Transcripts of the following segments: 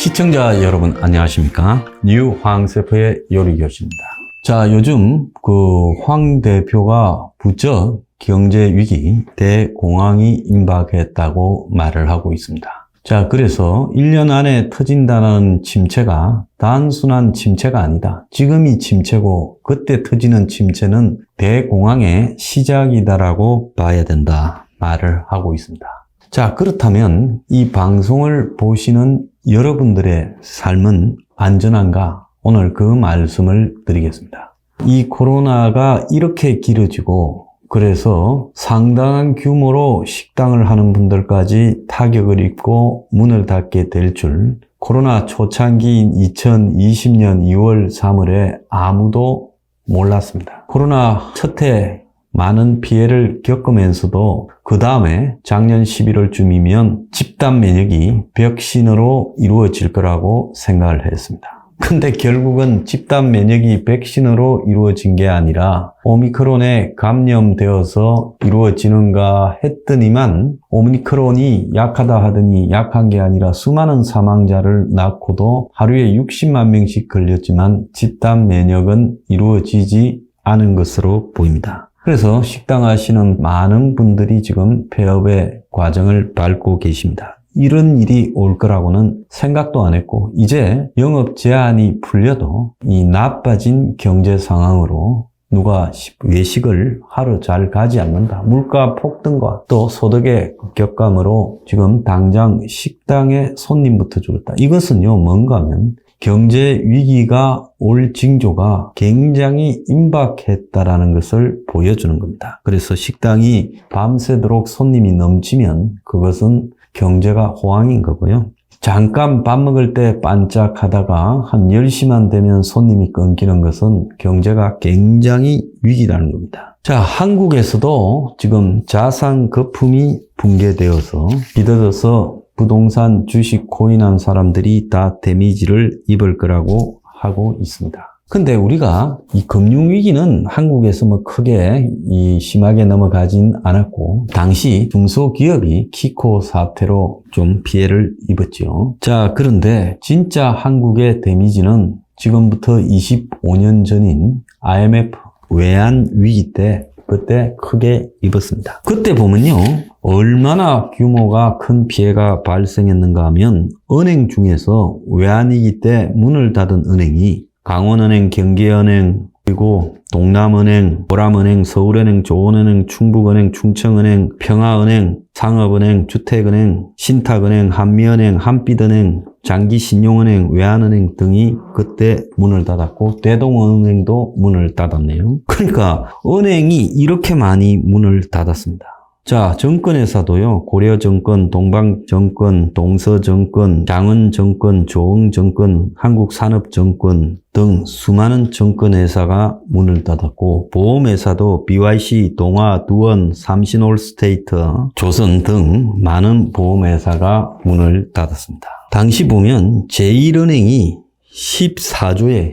시청자 여러분 안녕하십니까? 뉴 황세프의 요리교실입니다. 자, 요즘 그 황 대표가 부쩍 경제 위기, 대공황이 임박했다고 말을 하고 있습니다. 자, 그래서 1년 안에 터진다는 침체가 단순한 침체가 아니다. 지금이 침체고 그때 터지는 침체는 대공황의 시작이다라고 봐야 된다. 말을 하고 있습니다. 자, 그렇다면 이 방송을 보시는 여러분들의 삶은 안전한가? 오늘 그 말씀을 드리겠습니다. 이 코로나가 이렇게 길어지고 그래서 상당한 규모로 식당을 하는 분들까지 타격을 입고 문을 닫게 될 줄 코로나 초창기인 2020년 2월 3일에 아무도 몰랐습니다. 코로나 첫해 많은 피해를 겪으면서도 그 다음에 작년 11월쯤이면 집단 면역이 백신으로 이루어질 거라고 생각을 했습니다. 근데 결국은 집단 면역이 백신으로 이루어진 게 아니라 오미크론에 감염되어서 이루어지는가 했더니만 오미크론이 약하다 하더니 약한 게 아니라 수많은 사망자를 낳고도 하루에 60만 명씩 걸렸지만 집단 면역은 이루어지지 않은 것으로 보입니다. 그래서 식당 하시는 많은 분들이 지금 폐업의 과정을 밟고 계십니다. 이런 일이 올 거라고는 생각도 안 했고, 이제 영업 제한이 풀려도 이 나빠진 경제 상황으로 누가 외식을 하루 잘 가지 않는다. 물가 폭등과 또 소득의 격감으로 지금 당장 식당에 손님부터 줄었다. 이것은요, 뭔가 하면 경제 위기가 올 징조가 굉장히 임박했다라는 것을 보여주는 겁니다. 그래서 식당이 밤새도록 손님이 넘치면 그것은 경제가 호황인 거고요. 잠깐 밥 먹을 때 반짝하다가 한 10시만 되면 손님이 끊기는 것은 경제가 굉장히 위기라는 겁니다. 자, 한국에서도 지금 자산 거품이 붕괴되어서 비어져서 부동산 주식 코인한 사람들이 다 데미지를 입을 거라고 하고 있습니다. 근데 우리가 이 금융위기는 한국에서 뭐 크게 이 심하게 넘어가진 않았고, 당시 중소기업이 키코 사태로 좀 피해를 입었죠. 자, 그런데 진짜 한국의 데미지는 지금부터 25년 전인 IMF 외환 위기 때 그때 크게 입었습니다. 그때 보면요. 얼마나 규모가 큰 피해가 발생했는가 하면 은행 중에서 외환위기 때 문을 닫은 은행이 강원은행, 경기은행, 그리고 동남은행, 보람은행, 서울은행, 조원은행, 충북은행, 충청은행, 평화은행, 상업은행, 주택은행, 신탁은행, 한미은행, 한빛은행, 장기 신용은행, 외환은행 등이 그때 문을 닫았고 대동은행도 문을 닫았네요. 그러니까 은행이 이렇게 많이 문을 닫았습니다. 자, 정권회사도요, 고려 정권, 동방 정권, 동서 정권, 장은 정권, 조응 정권, 한국 산업 정권 등 수많은 정권회사가 문을 닫았고, 보험회사도 BYC, 동아, 두원, 삼신올스테이트, 조선 등 많은 보험회사가 문을 닫았습니다. 당시 보면 제1은행이 14조의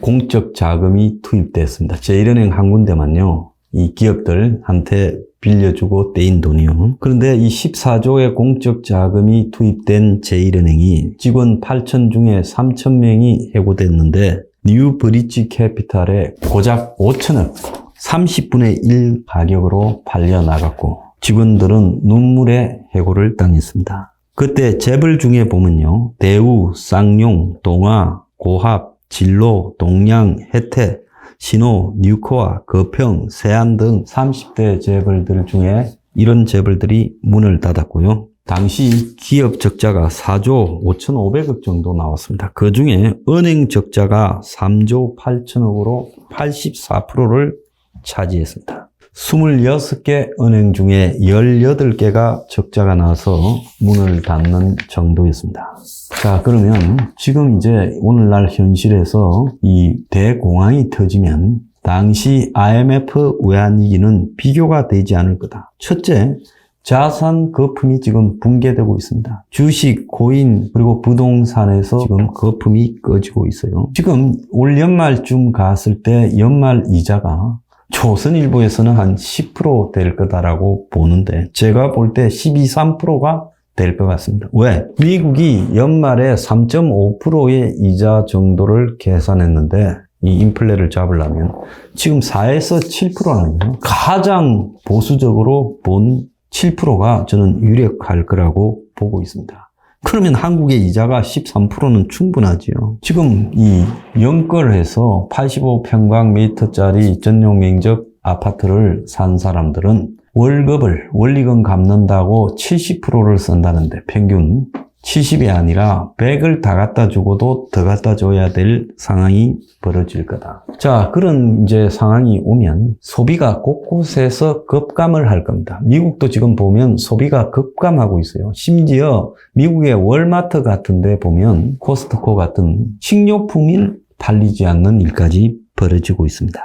공적 자금이 투입됐습니다. 제1은행 한 군데만요. 이 기업들한테 빌려주고 떼인 돈이요. 그런데 이 14조의 공적 자금이 투입된 제1은행이 직원 8천 중에 3천 명이 해고됐는데 뉴 브릿지 캐피탈에 고작 5천억, 30분의 1 가격으로 팔려 나갔고 직원들은 눈물의 해고를 당했습니다. 그때 재벌 중에 보면요. 대우, 쌍용, 동아, 고합, 진로, 동양, 혜태, 신호, 뉴코아, 거평, 세안 등 30대 재벌들 중에 이런 재벌들이 문을 닫았고요. 당시 기업 적자가 4조 5,500억 정도 나왔습니다. 그 중에 은행 적자가 3조 8천억으로 84%를 차지했습니다. 26개 은행 중에 18개가 적자가 나서 문을 닫는 정도였습니다. 자, 그러면 지금 이제 오늘날 현실에서 이 대공황이 터지면 당시 IMF 외환위기는 비교가 되지 않을 거다. 첫째, 자산 거품이 지금 붕괴되고 있습니다. 주식, 코인, 그리고 부동산에서 지금 거품이 꺼지고 있어요. 지금 올 연말쯤 갔을 때 연말 이자가 조선일보에서는 한 10%될 거다라고 보는데 제가 볼 때 12, 3%가 될 것 같습니다. 왜? 미국이 연말에 3.5%의 이자 정도를 계산했는데 이 인플레를 잡으려면 지금 4에서 7%라는 거예요. 가장 보수적으로 본 7%가 저는 유력할 거라고 보고 있습니다. 그러면 한국의 이자가 13%는 충분하지요. 지금 이 연끌해서 85평방미터짜리 전용 면적 아파트를 산 사람들은 월급을 원리금 갚는다고 70%를 쓴다는데 평균 70이 아니라 100을 다 갖다 주고도 더 갖다 줘야 될 상황이 벌어질 거다. 자, 그런 이제 상황이 오면 소비가 곳곳에서 급감을 할 겁니다. 미국도 지금 보면 소비가 급감하고 있어요. 심지어 미국의 월마트 같은 데 보면 코스트코 같은 식료품이 팔리지 않는 일까지 벌어지고 있습니다.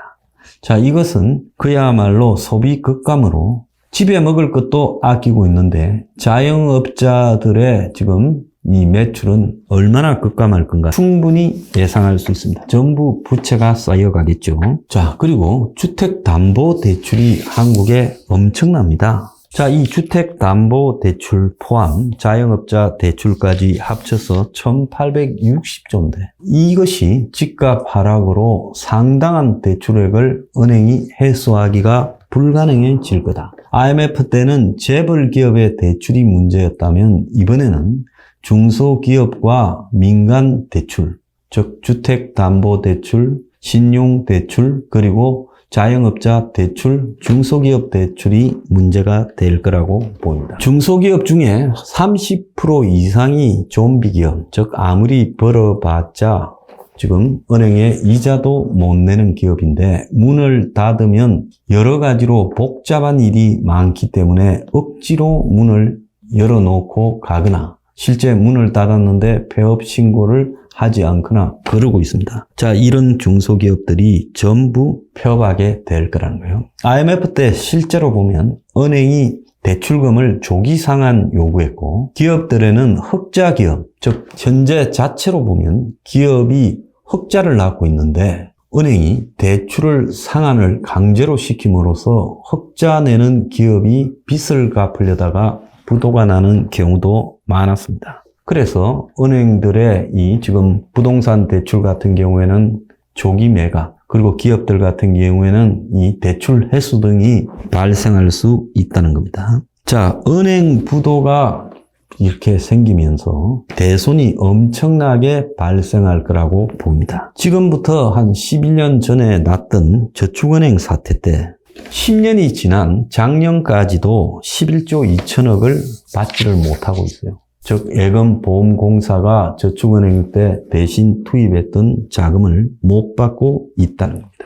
자, 이것은 그야말로 소비 급감으로 집에 먹을 것도 아끼고 있는데 자영업자들의 지금 이 매출은 얼마나 급감할 건가 충분히 예상할 수 있습니다. 전부 부채가 쌓여가겠죠. 자, 그리고 주택담보대출이 한국에 엄청납니다. 자, 이 주택담보대출 포함 자영업자 대출까지 합쳐서 1860조인데 이것이 집값 하락으로 상당한 대출액을 은행이 해소하기가 불가능해질 거다. IMF 때는 재벌 기업의 대출이 문제였다면 이번에는 중소기업과 민간 대출, 즉 주택담보대출, 신용대출, 그리고 자영업자 대출, 중소기업 대출이 문제가 될 거라고 보입니다. 중소기업 중에 30% 이상이 좀비 기업, 즉 아무리 벌어봤자 지금 은행에 이자도 못 내는 기업인데 문을 닫으면 여러 가지로 복잡한 일이 많기 때문에 억지로 문을 열어놓고 가거나 실제 문을 닫았는데 폐업 신고를 하지 않거나 그러고 있습니다. 자, 이런 중소기업들이 전부 폐업하게 될 거라는 거예요. IMF 때 실제로 보면 은행이 대출금을 조기 상환 요구했고 기업들에는 흑자 기업, 즉 현재 자체로 보면 기업이 흑자를 낳고 있는데 은행이 대출을 상환을 강제로 시킴으로써 흑자 내는 기업이 빚을 갚으려다가 부도가 나는 경우도 많았습니다. 그래서 은행들의 이 지금 부동산 대출 같은 경우에는 조기 매각 그리고 기업들 같은 경우에는 이 대출 회수 등이 발생할 수 있다는 겁니다. 자, 은행 부도가 이렇게 생기면서 대손이 엄청나게 발생할 거라고 봅니다. 지금부터 한 11년 전에 났던 저축은행 사태 때 10년이 지난 작년까지도 11조 2천억을 받지를 못하고 있어요. 즉 예금보험공사가 저축은행 때 대신 투입했던 자금을 못 받고 있다는 겁니다.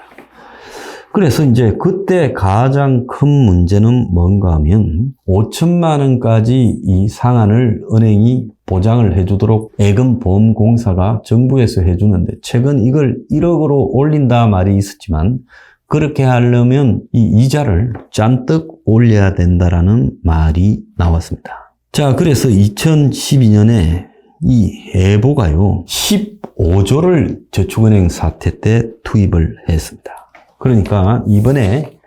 그래서 이제 그때 가장 큰 문제는 뭔가 하면 5천만 원까지 이 상한을 은행이 보장을 해주도록 예금보험공사가 정부에서 해주는데 최근 이걸 1억으로 올린다 말이 있었지만 그렇게 하려면 이 이자를 잔뜩 올려야 된다라는 말이 나왔습니다. 자, 그래서 2012년에 이 해보가요, 15조를 저축은행 사태 때 투입을 했습니다. 그러니까 이번에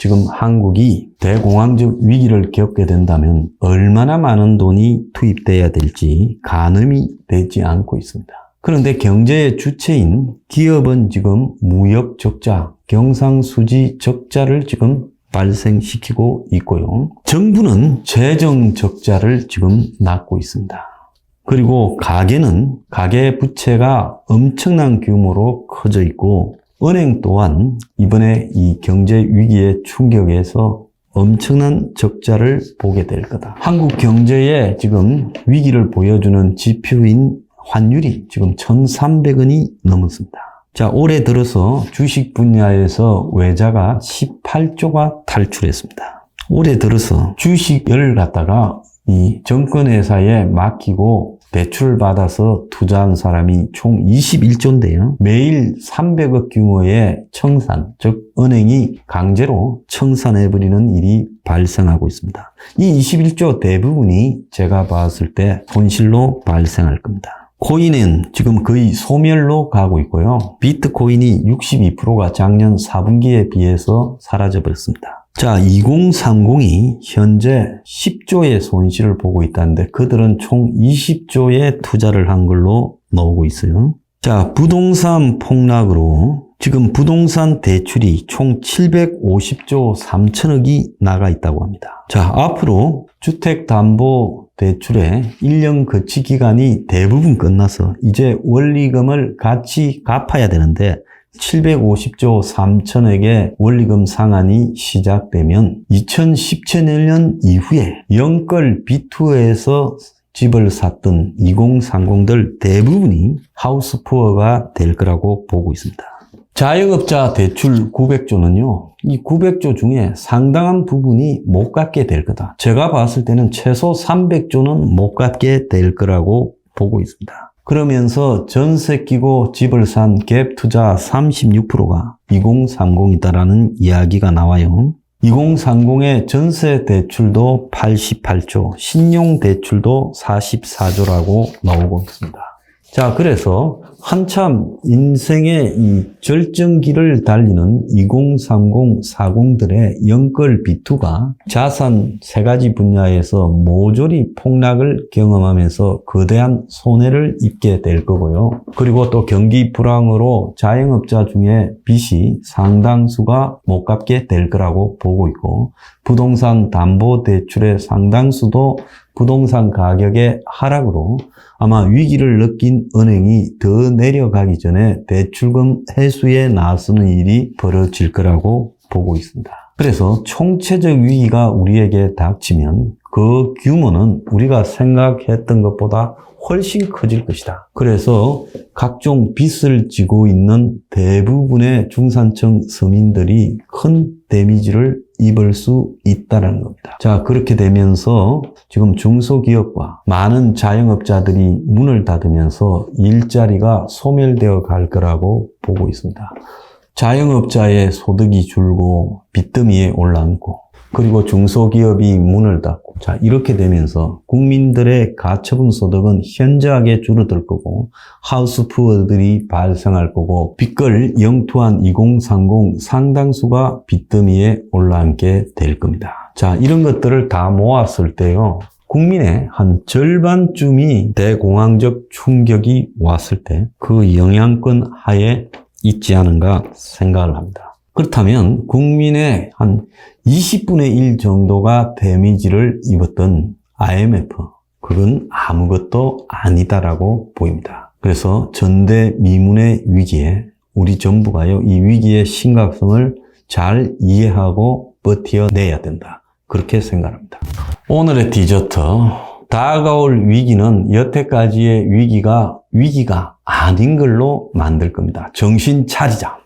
지금 한국이 대공황적 위기를 겪게 된다면 얼마나 많은 돈이 투입돼야 될지 가늠이 되지 않고 있습니다. 그런데 경제의 주체인 기업은 지금 무역 적자, 경상수지 적자를 지금 발생시키고 있고요. 정부는 재정 적자를 지금 낳고 있습니다. 그리고 가계는 가계 부채가 엄청난 규모로 커져 있고 은행 또한 이번에 이 경제 위기의 충격에서 엄청난 적자를 보게 될 거다. 한국 경제에 지금 위기를 보여주는 지표인 환율이 지금 1,300원이 넘었습니다. 자, 올해 들어서 주식 분야에서 외자가 18조가 탈출했습니다. 올해 들어서 주식을 갖다가 이 정권회사에 맡기고 대출 받아서 투자한 사람이 총 21조인데요. 매일 300억 규모의 청산, 즉 은행이 강제로 청산해버리는 일이 발생하고 있습니다. 이 21조 대부분이 제가 봤을 때 손실로 발생할 겁니다. 코인은 지금 거의 소멸로 가고 있고요. 비트코인이 62%가 작년 4분기에 비해서 사라져 버렸습니다. 자, 2030이 현재 10조의 손실을 보고 있다는데 그들은 총 20조의 투자를 한 걸로 나오고 있어요. 자, 부동산 폭락으로 지금 부동산 대출이 총 750조 3천억이 나가 있다고 합니다. 자, 앞으로 주택담보 대출의 1년 거치 기간이 대부분 끝나서 이제 원리금을 같이 갚아야 되는데 750조 3천억의 원리금 상한이 시작되면 2017년 이후에 영끌 비투에서 집을 샀던 2030들 대부분이 하우스푸어가 될 거라고 보고 있습니다. 자영업자 대출 900조는요, 이 900조 중에 상당한 부분이 못 갚게 될 거다. 제가 봤을 때는 최소 300조는 못 갚게 될 거라고 보고 있습니다. 그러면서 전세 끼고 집을 산 갭 투자 36%가 2030이다라는 이야기가 나와요. 2030의 전세 대출도 88조, 신용 대출도 44조라고 나오고 있습니다. 자, 그래서 한참 인생의 이 절정기를 달리는 2030, 40들의 연끌 비투가 자산 세 가지 분야에서 모조리 폭락을 경험하면서 거대한 손해를 입게 될 거고요. 그리고 또 경기 불황으로 자영업자 중에 빚이 상당수가 못 갚게 될 거라고 보고 있고 부동산 담보 대출의 상당수도 부동산 가격의 하락으로 아마 위기를 느낀 은행이 더 내려가기 전에 대출금 회수에 나서는 일이 벌어질 거라고 보고 있습니다. 그래서 총체적 위기가 우리에게 닥치면 그 규모는 우리가 생각했던 것보다 훨씬 커질 것이다. 그래서 각종 빚을 지고 있는 대부분의 중산층 서민들이 큰 데미지를 입을 수 있다는 겁니다. 자, 그렇게 되면서 지금 중소기업과 많은 자영업자들이 문을 닫으면서 일자리가 소멸되어 갈 거라고 보고 있습니다. 자영업자의 소득이 줄고 빚더미에 올라앉고 그리고 중소기업이 문을 닫고 자 이렇게 되면서 국민들의 가처분 소득은 현저하게 줄어들 거고 하우스푸어들이 발생할 거고 빚을 영투한 2030 상당수가 빚더미에 올라앉게 될 겁니다. 자 이런 것들을 다 모았을 때요. 국민의 한 절반쯤이 대공황적 충격이 왔을 때 그 영향권 하에 있지 않은가 생각을 합니다. 그렇다면 국민의 한 20분의 1 정도가 데미지를 입었던 IMF, 그건 아무것도 아니다라고 보입니다. 그래서 전대미문의 위기에 우리 정부가요, 이 위기의 심각성을 잘 이해하고 버텨내야 된다. 그렇게 생각합니다. 오늘의 디저트. 다가올 위기는 여태까지의 위기가 위기가 아닌 걸로 만들 겁니다. 정신 차리자.